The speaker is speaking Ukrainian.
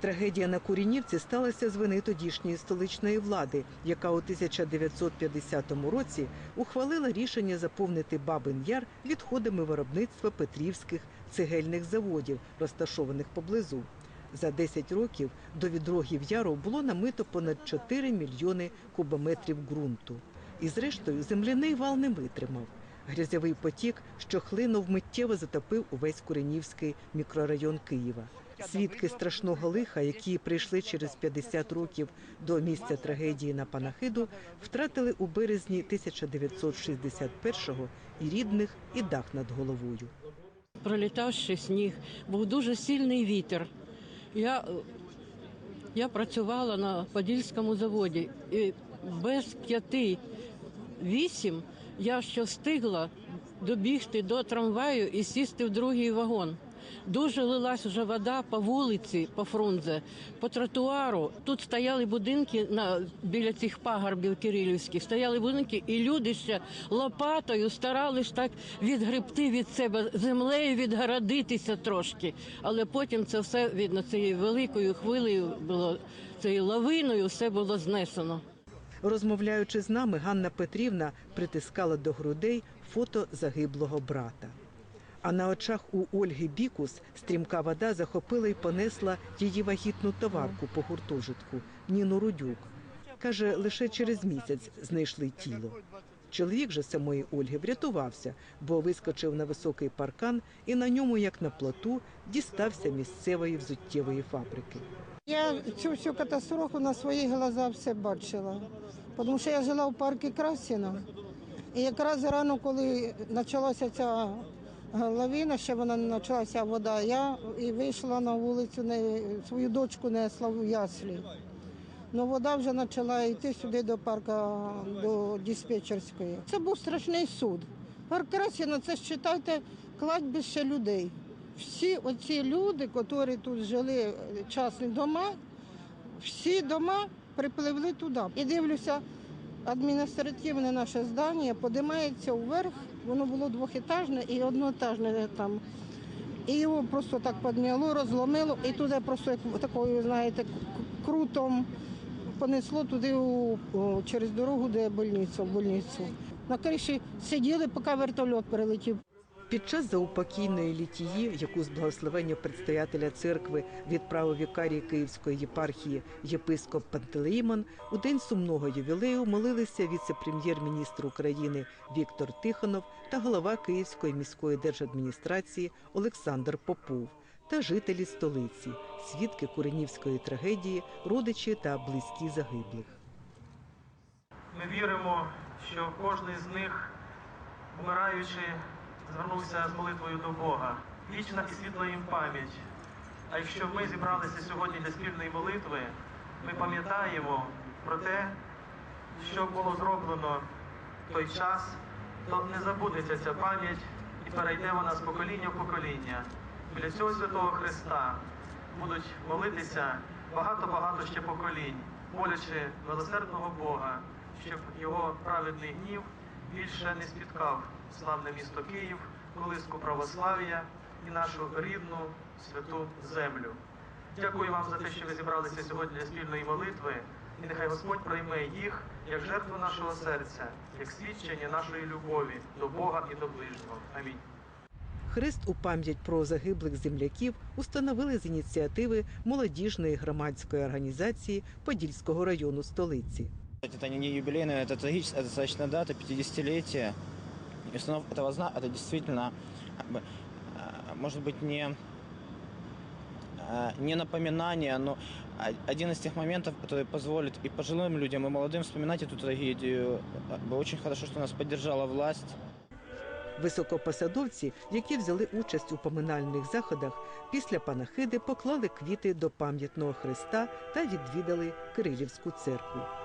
Трагедія на Курінівці сталася з вини тодішньої столичної влади, яка у 1950 році ухвалила рішення заповнити Бабин Яр відходами виробництва петрівських цегельних заводів, розташованих поблизу. За 10 років до відрогів яру було намито понад 4 мільйони кубометрів ґрунту. І зрештою земляний вал не витримав. Грязьовий потік, що хлинув, миттєво затопив увесь Куренівський мікрорайон Києва. Свідки страшного лиха, які прийшли через 50 років до місця трагедії на панахиду, втратили у березні 1961-го і рідних, і дах над головою. пролітав ще сніг, був дуже сильний вітер. Я, я працювала на Подільському заводі і без п'яти вісім я ще встигла добігти до трамваю і сісти в другий вагон. Дуже лилась вже вода по вулиці, по Фрунзе, по тротуару. Тут стояли будинки на, біля цих пагорбів кирилівських, стояли будинки, і люди ще лопатою старались так відгребти від себе землею, відгородитися трошки. Але потім це все видно цією великою хвилею було цією лавиною, все було знесено. Розмовляючи з нами, Ганна Петрівна притискала до грудей фото загиблого брата. А на очах у Ольги Бікус стрімка вода захопила і понесла її вагітну товарку по гуртожитку Ніну Рудюк. Каже, лише через місяць знайшли тіло. Чоловік же самої Ольги врятувався, бо вискочив на високий паркан і на ньому, як на плоту, дістався місцевої взуттєвої фабрики. Я цю всю катастрофу на свої глаза все бачила. Тому що я жила в парку Красіно. І якраз рано, коли почалася ця лавина, ще вона не почалася вода, я і вийшла на вулицю, свою дочку несла в яслі. Ну, вода вже почала йти сюди до парка, до диспетчерської. Це був страшний суд. Парк Красіно, це ж читайте кладбище людей. Всі оці люди, які тут жили е, частні дома, всі дома припливли туди. І дивлюся, адміністративне наше здання подимається вверх, воно було двохетажне і одноетажне там. І його просто так підняло, розломило, і туди просто такою, знаєте, крутом понесло туди у, через дорогу, де больниця, в больницю. На криші сиділи, поки вертольот перелетів. Під час заупокійної літії, яку з благословення предстоятеля церкви відправив вікарій Київської єпархії єпископ Пантелеїмон, у день сумного ювілею молилися віце-прем'єр-міністр України Віктор Тихонов та голова Київської міської держадміністрації Олександр Попов та жителі столиці, свідки Куренівської трагедії, родичі та близькі загиблих. Ми віримо, що кожен з них, вмираючи, звернувся з молитвою до Бога. Вічна і світла їм пам'ять. А якщо ми зібралися сьогодні для спільної молитви, ми пам'ятаємо про те, що було зроблено в той час, то не забудеться ця пам'ять і перейде вона з покоління в покоління. Біля цього святого Христа будуть молитися багато-багато ще поколінь, молячи милосердного Бога, щоб його праведний гнів більше не спіткав славне місто Київ, колиску православ'я і нашу рідну святу землю. Дякую вам за те, що ви зібралися сьогодні для спільної молитви, і нехай Господь прийме їх як жертву нашого серця, як свідчення нашої любові до Бога і до ближнього. Амінь. Хрест у пам'ять про загиблих земляків установили з ініціативи молодіжної громадської організації Подільського району столиці. Это не юбилейная, это трагическая достаточно дата, 50-летие. И установка этого знака, это действительно, как бы, э, может быть, не, э, не напоминание, но о- один из тех моментов, который позволит и пожилым людям, и молодым вспоминать эту трагедию. Как бы Очень хорошо, что нас поддержала власть. Високопосадовці, які взяли участь у поминальних заходах, після панахиди поклали квіти до пам'ятного хреста та відвідали Кирилівську церкву.